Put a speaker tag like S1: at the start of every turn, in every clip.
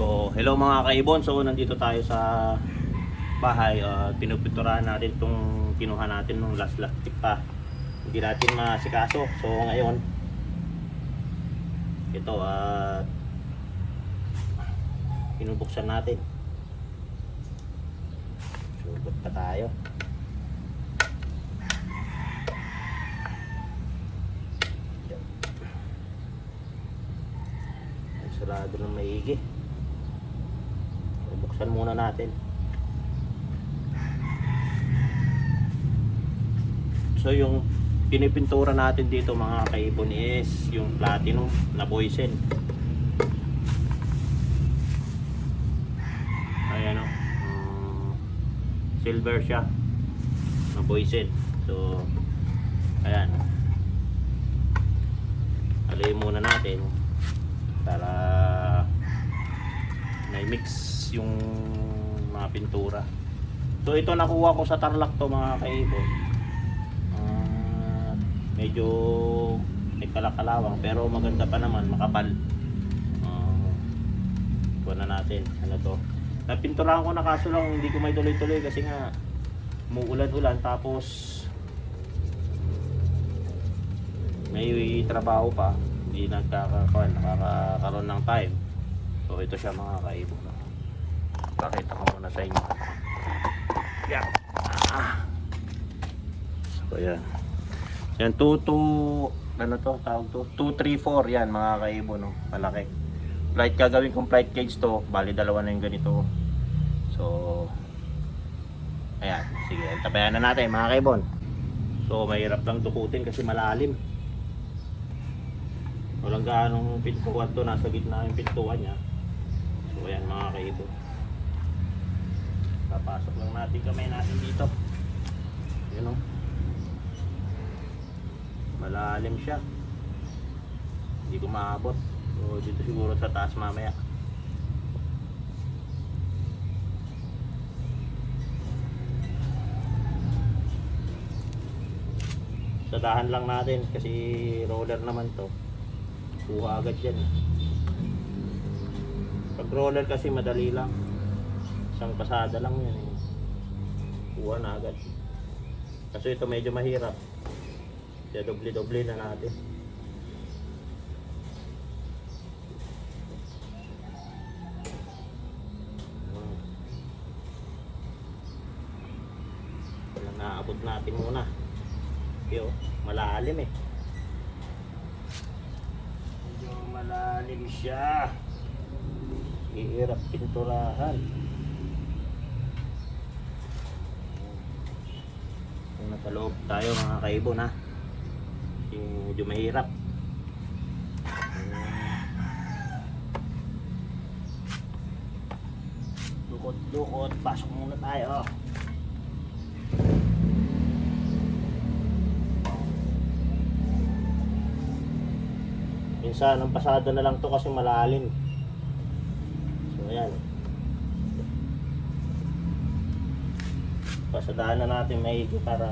S1: So, hello mga kaibon. So, nandito tayo sa bahay. Uh, pinupinturahan natin itong kinuha natin nung last last tip pa. Hindi natin masikaso. So, ngayon, ito, at pinubuksan natin. Sugot pa tayo. Sarado ng maigi. Buksan muna natin. So yung pinipintura natin dito mga kaibon is yung platinum na boysen. Ayan o. Mm, silver siya na boysen. So ayan. Alayin muna natin para na-mix yung mga pintura. So ito nakuha ko sa Tarlac to mga kaibon. Ah, medyo may kalakalawang pero maganda pa naman, makapal. Uh, kuha na natin. Ano to? Napinturahan ko na kaso lang hindi ko may tuloy-tuloy kasi nga muulan-ulan tapos may trabaho pa hindi nagkakakuan nakakakaroon ng time so ito siya mga kaibo pakita ko muna sa inyo. Yan. Ah. so yan. Yan 2 to ano to tawag to? 2 3 4 yan mga kaibo no? Malaki. Flight gagawin kong flight cage to. Bali dalawa na yung ganito. So ayan. Sige tabayan na natin mga kaibon so mahirap lang dukutin kasi malalim. Walang gaanong pintuan to. Nasa gitna yung pintuan niya. So ayan mga kaibo papasok lang natin kamay natin dito. Yun o malalim siya. Hindi ko so dito siguro sa taas mamaya. Sadahan lang natin kasi roller naman to. Kuha agad yan. Pag roller kasi madali lang isang pasada lang yan eh. kuha na agad kasi ito medyo mahirap kaya doble doble na natin. Walang naabot natin muna Yo, malalim eh. Medyo malalim siya. Ihirap pinturahan. Nasa loob tayo mga kaibon ha. Yung medyo mahirap. Dukot-dukot. Pasok muna tayo. Minsan, ang pasado na lang to kasi malalim. So, ayan. Pasadaan na natin maigi para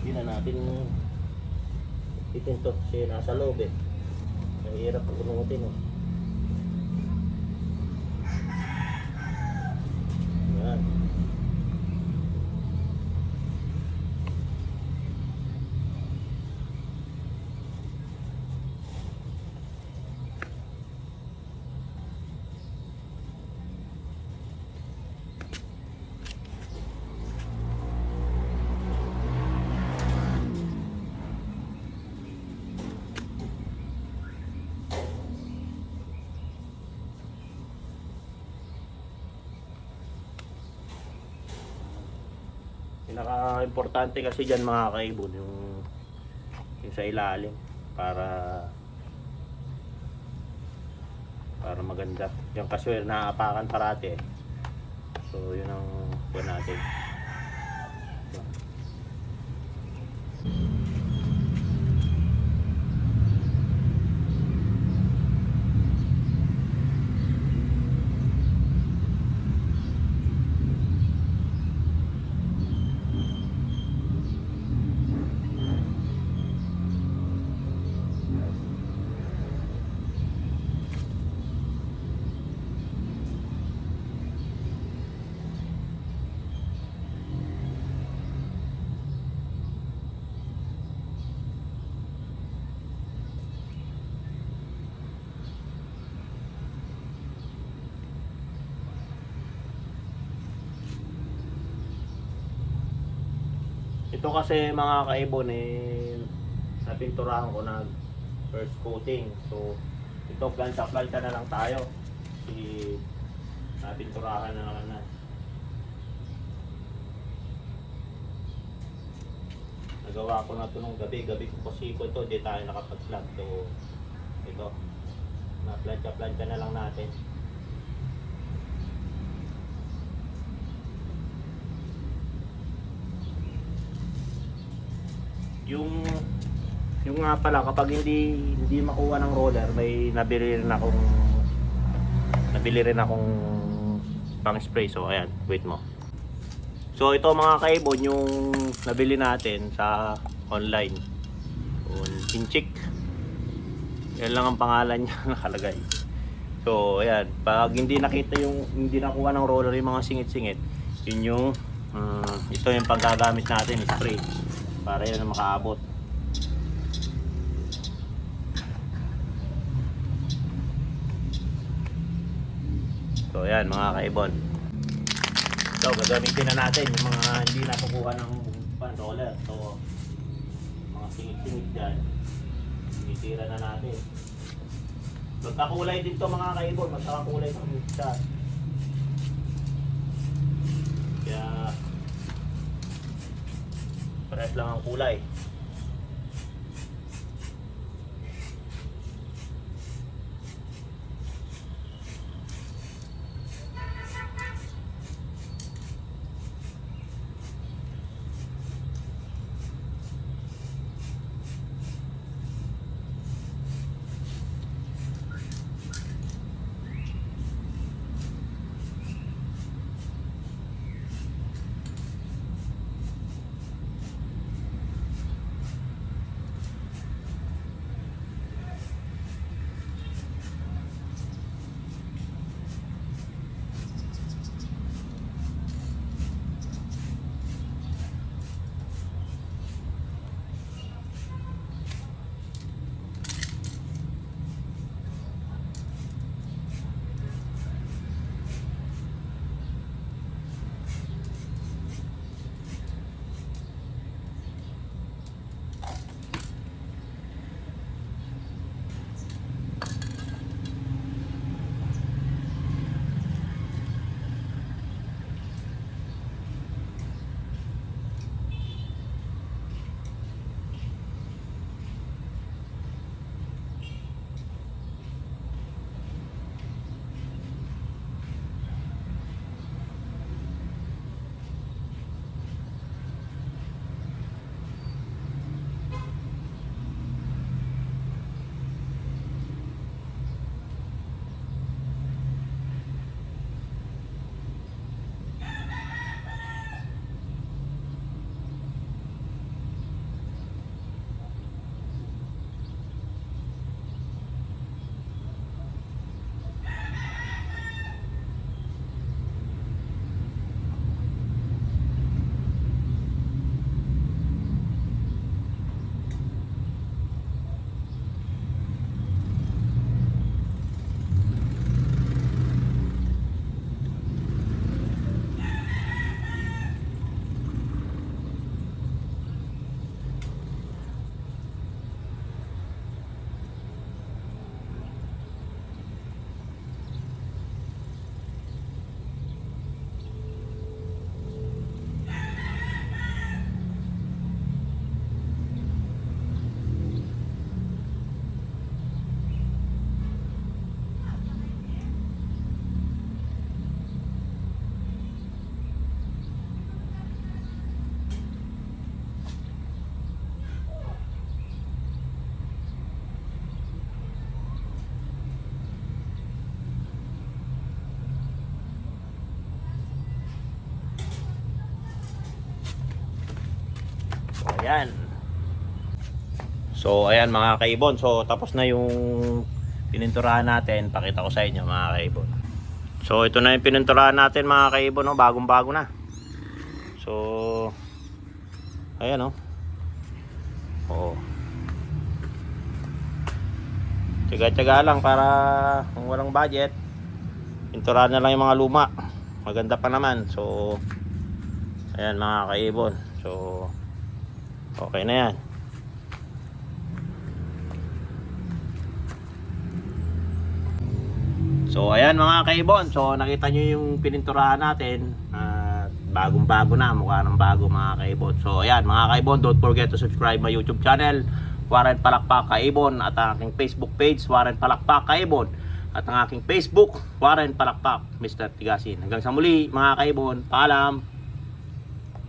S1: hindi na natin itin to kasi nasa loob eh. Mahirap punutin eh. Ayan. Pinaka-importante kasi dyan mga kaibon, yung, yung sa ilalim para para maganda. Yung kasi naapakan parati eh. So yun ang kuha natin. Ito kasi mga kaibon eh napinturahan ko na first coating. So ito plancha-plancha na lang tayo. Si napinturahan na naman na. Nagawa ko na ito nung gabi. Gabi ko kasi ko ito. Di tayo nakapag-vlog. So ito. Na plancha-plancha na lang natin. Yung yung nga pala kapag hindi hindi makuha ng roller may nabili rin akong nabili rin akong pang spray. So ayan wait mo. So ito mga kaibon yung nabili natin sa online. On Inchik yan lang ang pangalan niya nakalagay. So ayan pag hindi nakita yung hindi nakuha ng roller yung mga singit-singit yun yung mm, ito yung panggagamit natin spray para yun ang makaabot. So yan mga kaibon. So gagamitin na natin yung mga hindi nakukuha ng pan roller. So mga singit-singit dyan. Tinitira na natin. Magkakulay din to mga kaibon. Magkakakulay ng isa kaya Parehas lang ang kulay. Ayan. So, ayan mga kaibon. So, tapos na yung pininturahan natin. Pakita ko sa inyo mga kaibon. So, ito na yung pininturahan natin mga kaibon. No? Bagong-bago na. So, ayan o. Oo. Tsaga-tsaga lang para kung walang budget, pinturahan na lang yung mga luma. Maganda pa naman. So, ayan mga kaibon. So, Okay na yan. So ayan mga kaibon, so nakita nyo yung pininturahan natin at bagong bago na, mukha ng bago mga kaibon. So ayan mga kaibon, don't forget to subscribe my YouTube channel, Warren Palakpak Kaibon at ang aking Facebook page, Warren Palakpak Kaibon at ang aking Facebook, Warren Palakpak, Mr. Tigasin. Hanggang sa muli mga kaibon, paalam!